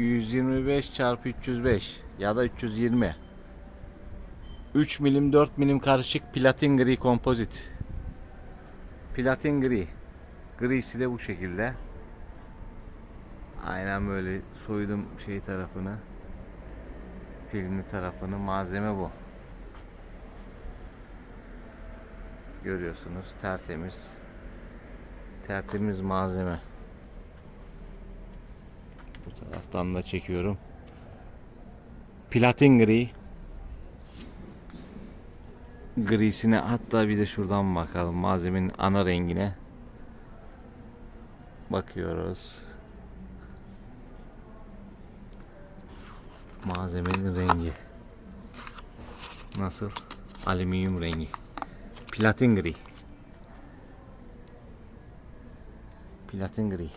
125 çarpı 305 ya da 320. 3 milim 4 milim karışık platin gri kompozit. Platin gri. Grisi de bu şekilde. Aynen böyle soydum şey tarafını. Filmli tarafını. Malzeme bu. Görüyorsunuz tertemiz. Tertemiz malzeme. Bu taraftan da çekiyorum. Platin gri. Grisine hatta bir de şuradan bakalım malzemenin ana rengine. Bakıyoruz. Malzemenin rengi. Nasıl? Alüminyum rengi. Platin gri. Platin gri.